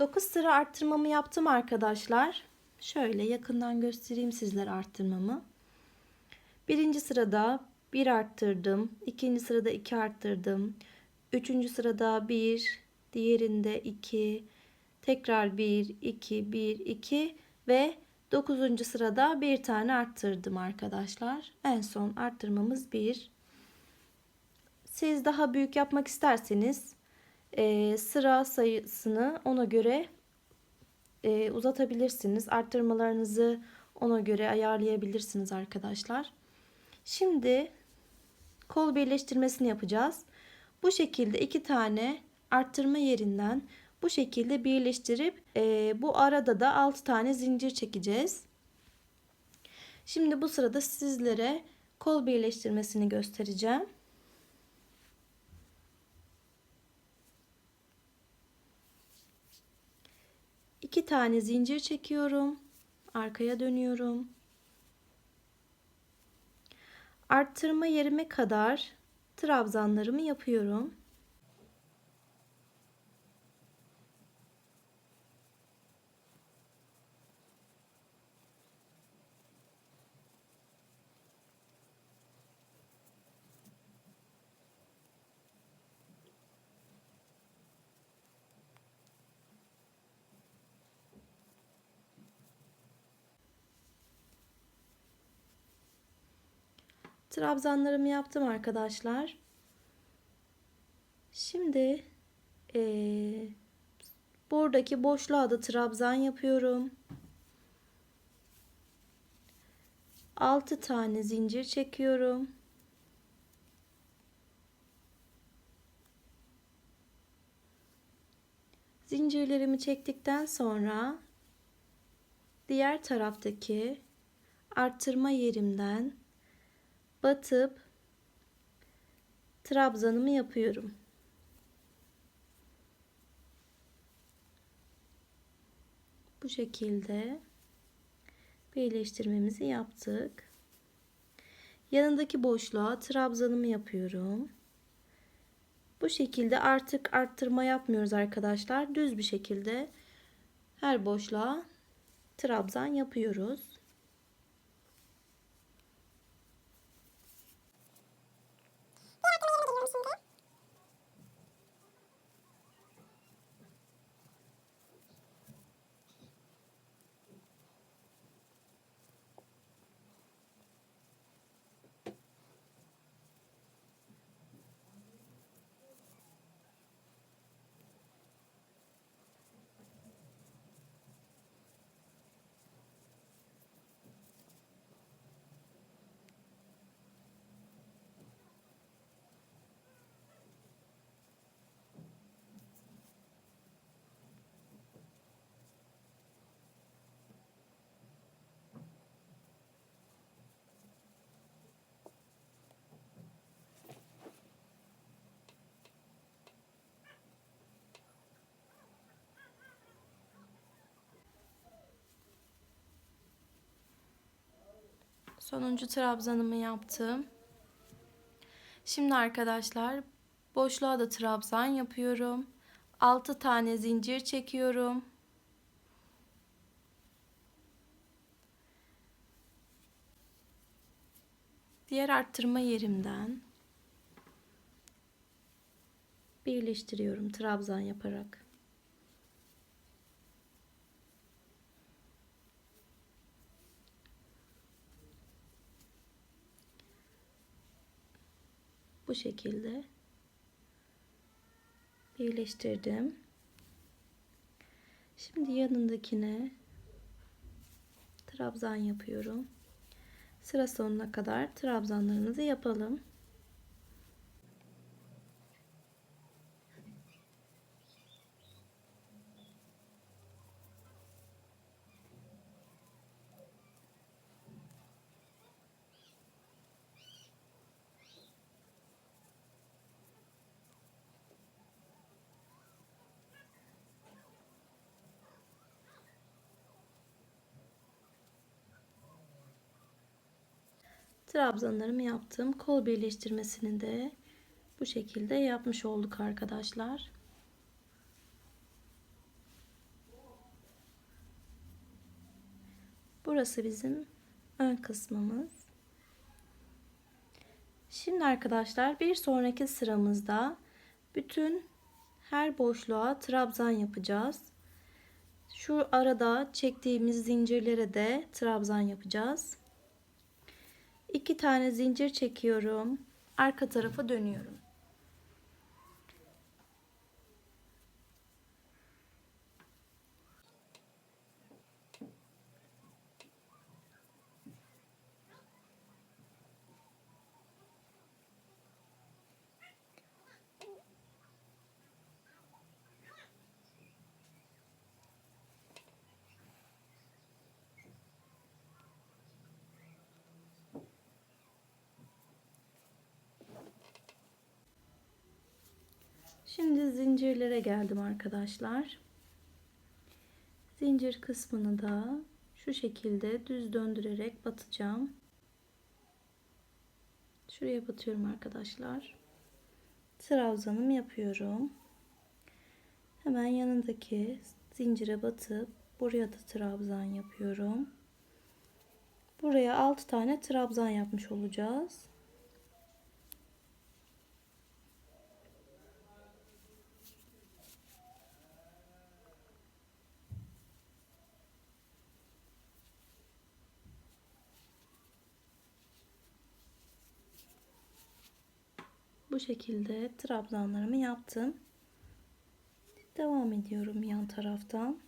9 sıra arttırmamı yaptım arkadaşlar. Şöyle yakından göstereyim sizlere arttırmamı. Birinci sırada 1 arttırdım. ikinci sırada 2 arttırdım. Üçüncü sırada 1, diğerinde 2, tekrar 1, 2, 1, 2 ve 9. sırada bir tane arttırdım arkadaşlar. En son arttırmamız 1. Siz daha büyük yapmak isterseniz e, sıra sayısını ona göre e, uzatabilirsiniz. Arttırmalarınızı ona göre ayarlayabilirsiniz arkadaşlar. Şimdi kol birleştirmesini yapacağız. Bu şekilde iki tane arttırma yerinden bu şekilde birleştirip e, bu arada da 6 tane zincir çekeceğiz. Şimdi bu sırada sizlere kol birleştirmesini göstereceğim. İki tane zincir çekiyorum. Arkaya dönüyorum. Arttırma yerime kadar trabzanlarımı yapıyorum. Trabzanlarımı yaptım arkadaşlar. Şimdi ee, buradaki boşluğa da trabzan yapıyorum. 6 tane zincir çekiyorum. Zincirlerimi çektikten sonra diğer taraftaki arttırma yerimden batıp trabzanımı yapıyorum. Bu şekilde birleştirmemizi yaptık. Yanındaki boşluğa trabzanımı yapıyorum. Bu şekilde artık arttırma yapmıyoruz arkadaşlar. Düz bir şekilde her boşluğa trabzan yapıyoruz. Sonuncu trabzanımı yaptım. Şimdi arkadaşlar boşluğa da trabzan yapıyorum. 6 tane zincir çekiyorum. Diğer arttırma yerimden birleştiriyorum trabzan yaparak. Bu şekilde birleştirdim. Şimdi yanındakine trabzan yapıyorum. Sıra sonuna kadar trabzanlarımızı yapalım. trabzanlarımı yaptığım kol birleştirmesini de bu şekilde yapmış olduk arkadaşlar. Burası bizim ön kısmımız. Şimdi arkadaşlar bir sonraki sıramızda bütün her boşluğa trabzan yapacağız. Şu arada çektiğimiz zincirlere de trabzan yapacağız. İki tane zincir çekiyorum. Arka tarafa dönüyorum. Şimdi zincirlere geldim arkadaşlar. Zincir kısmını da şu şekilde düz döndürerek batacağım. Şuraya batıyorum arkadaşlar. Trabzanımı yapıyorum. Hemen yanındaki zincire batıp buraya da trabzan yapıyorum. Buraya 6 tane trabzan yapmış olacağız. Bu şekilde trabzanlarımı yaptım. Devam ediyorum yan taraftan.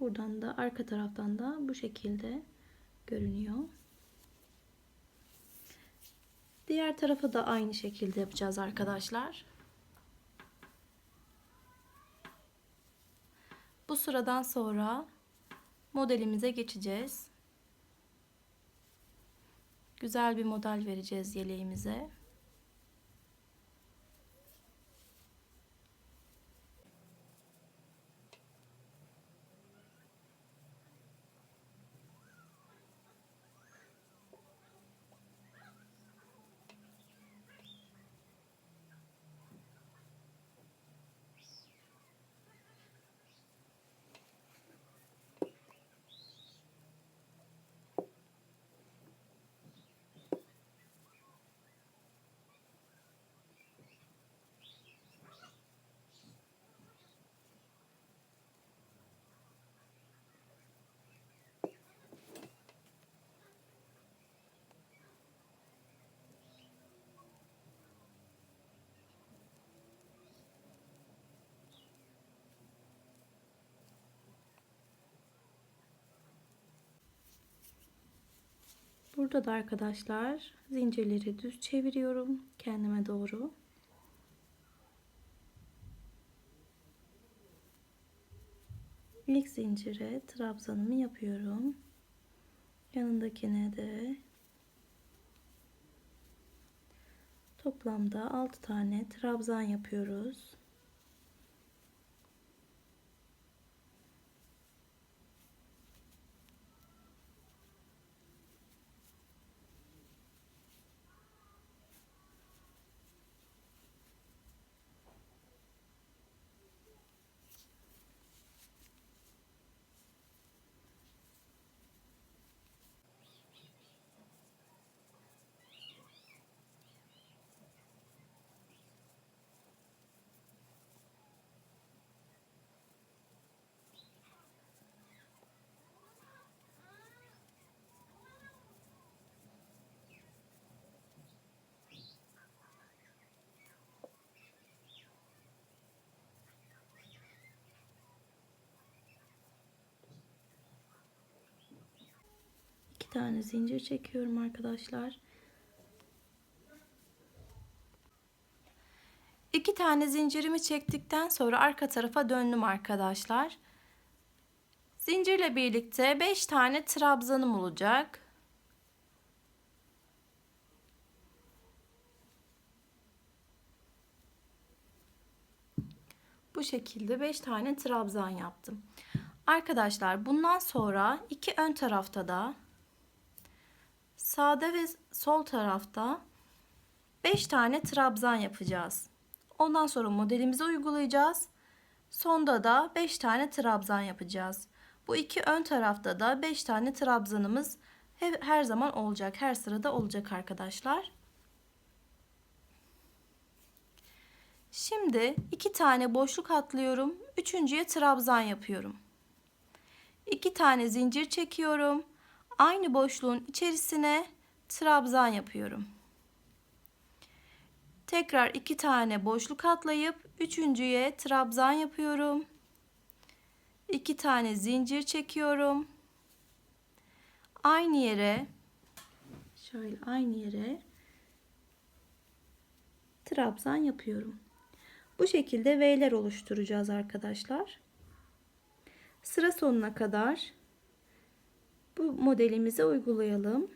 Buradan da arka taraftan da bu şekilde görünüyor. Diğer tarafa da aynı şekilde yapacağız arkadaşlar. Bu sıradan sonra modelimize geçeceğiz. Güzel bir model vereceğiz yeleğimize. Burada da arkadaşlar zincirleri düz çeviriyorum kendime doğru. İlk zincire trabzanımı yapıyorum. Yanındakine de toplamda 6 tane trabzan yapıyoruz. İki tane zincir çekiyorum arkadaşlar. İki tane zincirimi çektikten sonra arka tarafa döndüm arkadaşlar. Zincirle birlikte 5 tane trabzanım olacak. Bu şekilde 5 tane trabzan yaptım. Arkadaşlar bundan sonra iki ön tarafta da sağda ve sol tarafta 5 tane trabzan yapacağız. Ondan sonra modelimizi uygulayacağız. Sonda da 5 tane trabzan yapacağız. Bu iki ön tarafta da 5 tane trabzanımız he- her zaman olacak. Her sırada olacak arkadaşlar. Şimdi iki tane boşluk atlıyorum. Üçüncüye trabzan yapıyorum. İki tane zincir çekiyorum. Aynı boşluğun içerisine trabzan yapıyorum. Tekrar iki tane boşluk atlayıp üçüncüye trabzan yapıyorum. İki tane zincir çekiyorum. Aynı yere şöyle aynı yere trabzan yapıyorum. Bu şekilde V'ler oluşturacağız arkadaşlar. Sıra sonuna kadar bu modelimizi uygulayalım.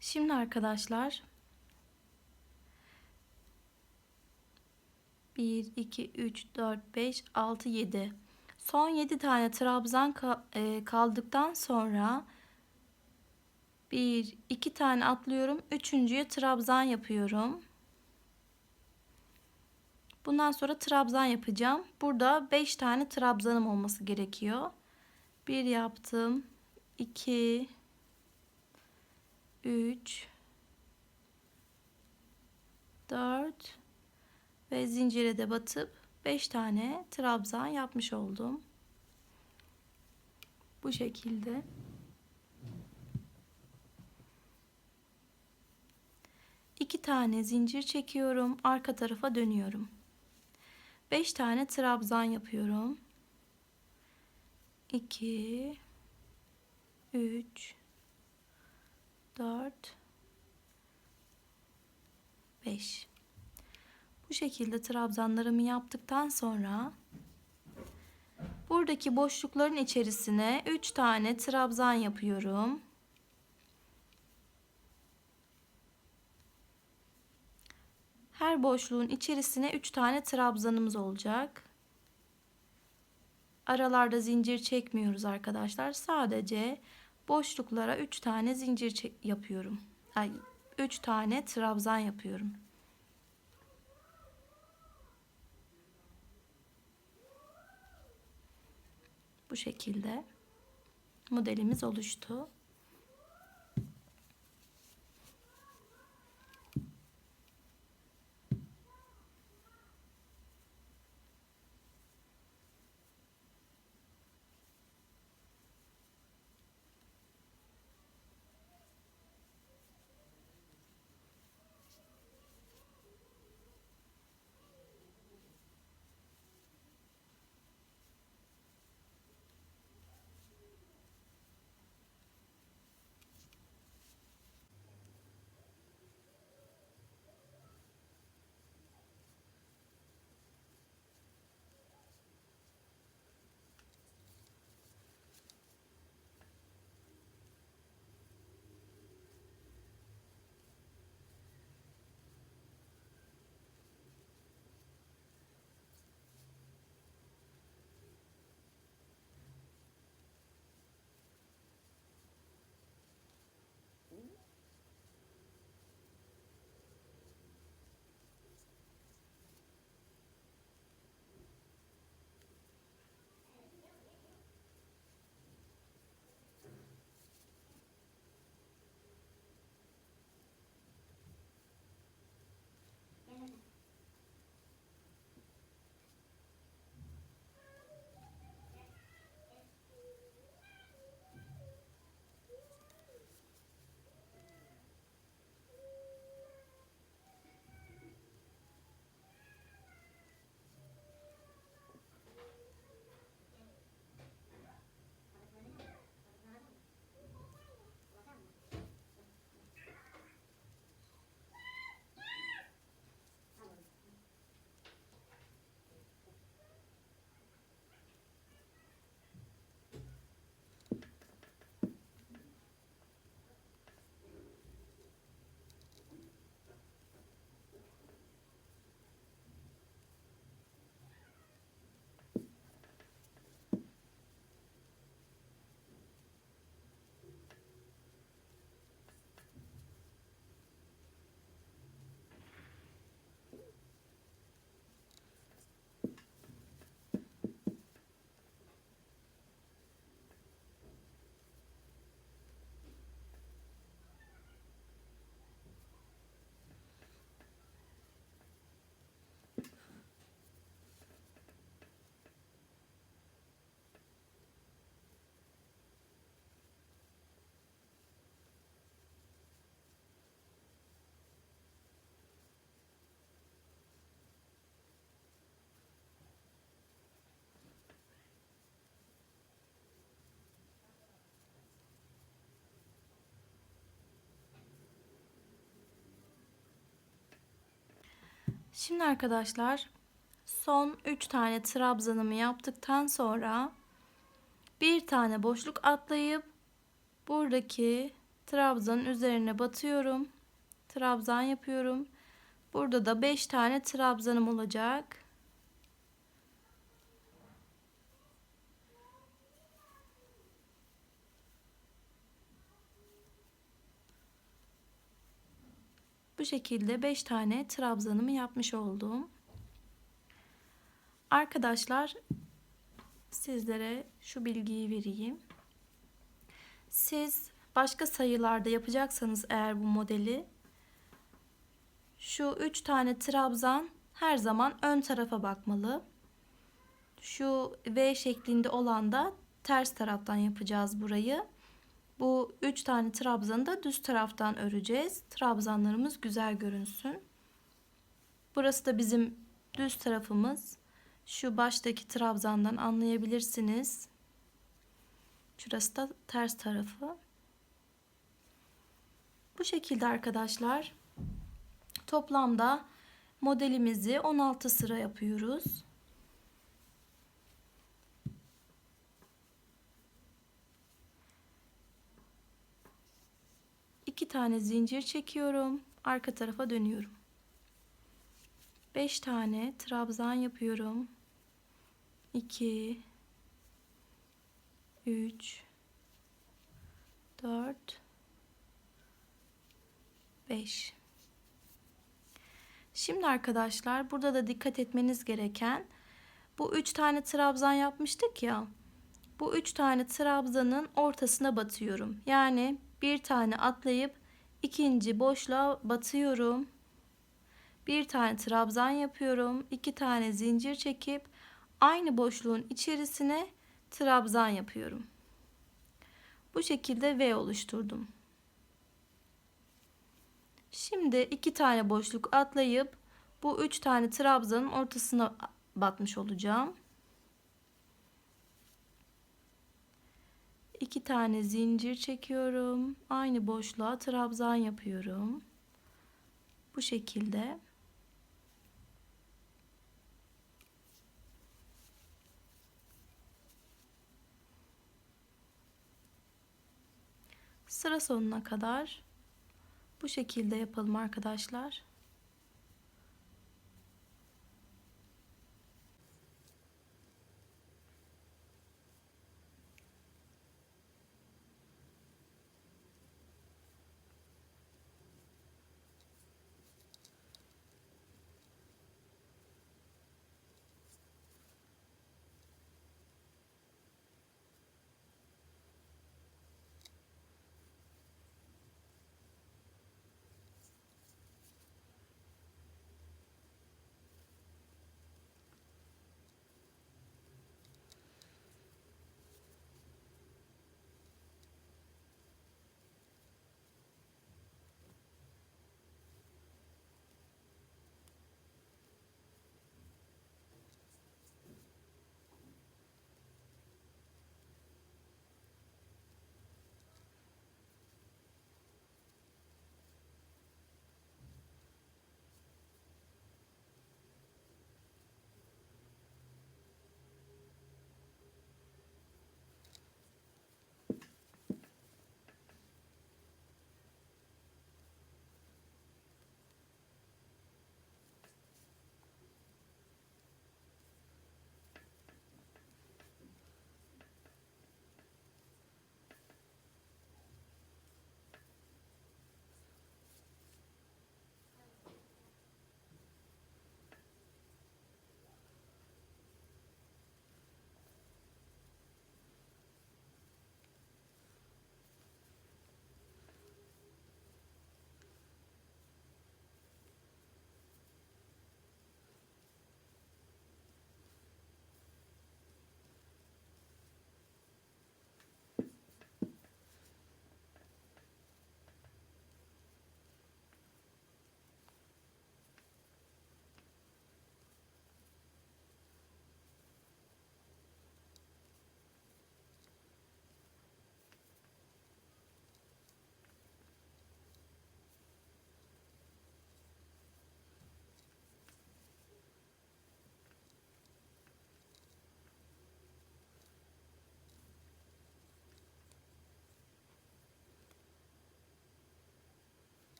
Şimdi arkadaşlar 1 2 3 4 5 6 7 son 7 tane trabzan e, kaldıktan sonra 1 2 tane atlıyorum. Üçüncüye trabzan yapıyorum. Bundan sonra trabzan yapacağım. Burada 5 tane trabzanım olması gerekiyor. 1 yaptım. 2 3 4 ve zincire de batıp 5 tane trabzan yapmış oldum. Bu şekilde. İki tane zincir çekiyorum. Arka tarafa dönüyorum. 5 tane trabzan yapıyorum. 2 3 4 5 Bu şekilde trabzanlarımı yaptıktan sonra buradaki boşlukların içerisine 3 tane trabzan yapıyorum. Her boşluğun içerisine 3 tane trabzanımız olacak. Aralarda zincir çekmiyoruz arkadaşlar. Sadece boşluklara 3 tane zincir yapıyorum. Ay 3 tane trabzan yapıyorum. Bu şekilde modelimiz oluştu. Şimdi arkadaşlar son 3 tane trabzanımı yaptıktan sonra bir tane boşluk atlayıp buradaki trabzanın üzerine batıyorum. Trabzan yapıyorum. Burada da 5 tane trabzanım olacak. Bu şekilde 5 tane trabzanımı yapmış oldum. Arkadaşlar sizlere şu bilgiyi vereyim. Siz başka sayılarda yapacaksanız eğer bu modeli şu 3 tane trabzan her zaman ön tarafa bakmalı. Şu V şeklinde olan da ters taraftan yapacağız burayı. Bu 3 tane trabzanı da düz taraftan öreceğiz. Trabzanlarımız güzel görünsün. Burası da bizim düz tarafımız. Şu baştaki trabzandan anlayabilirsiniz. Şurası da ters tarafı. Bu şekilde arkadaşlar toplamda modelimizi 16 sıra yapıyoruz. İki tane zincir çekiyorum. Arka tarafa dönüyorum. 5 tane trabzan yapıyorum. 2 3 4 5 Şimdi arkadaşlar burada da dikkat etmeniz gereken bu 3 tane trabzan yapmıştık ya. Bu 3 tane trabzanın ortasına batıyorum. Yani bir tane atlayıp ikinci boşluğa batıyorum. Bir tane trabzan yapıyorum. iki tane zincir çekip aynı boşluğun içerisine trabzan yapıyorum. Bu şekilde V oluşturdum. Şimdi iki tane boşluk atlayıp bu üç tane trabzanın ortasına batmış olacağım. İki tane zincir çekiyorum. Aynı boşluğa trabzan yapıyorum. Bu şekilde. Sıra sonuna kadar bu şekilde yapalım arkadaşlar.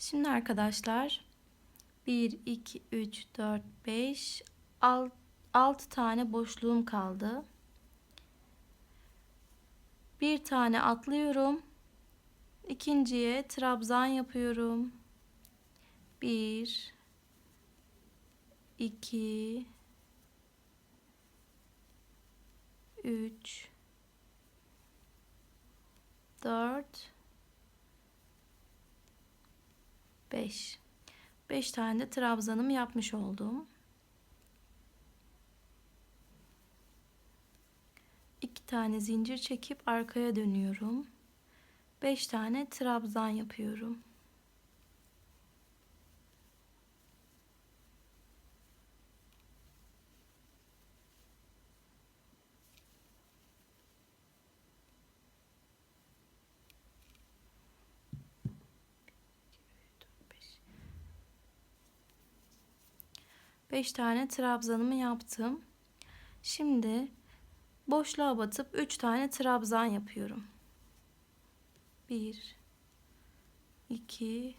Şimdi arkadaşlar 1, 2, 3, 4, 5, 6 tane boşluğum kaldı. Bir tane atlıyorum. İkinciye trabzan yapıyorum. 1 2 3 4 5. 5 tane de trabzanımı yapmış oldum. 2 tane zincir çekip arkaya dönüyorum. 5 tane trabzan yapıyorum. Beş tane trabzanımı yaptım. Şimdi boşluğa batıp 3 tane trabzan yapıyorum. 1 2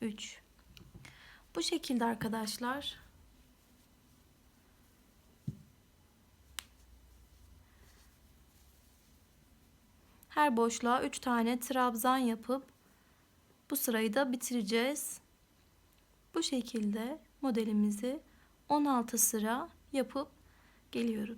3 Bu şekilde arkadaşlar. Her boşluğa 3 tane trabzan yapıp bu sırayı da bitireceğiz. Bu şekilde modelimizi 16 sıra yapıp geliyorum.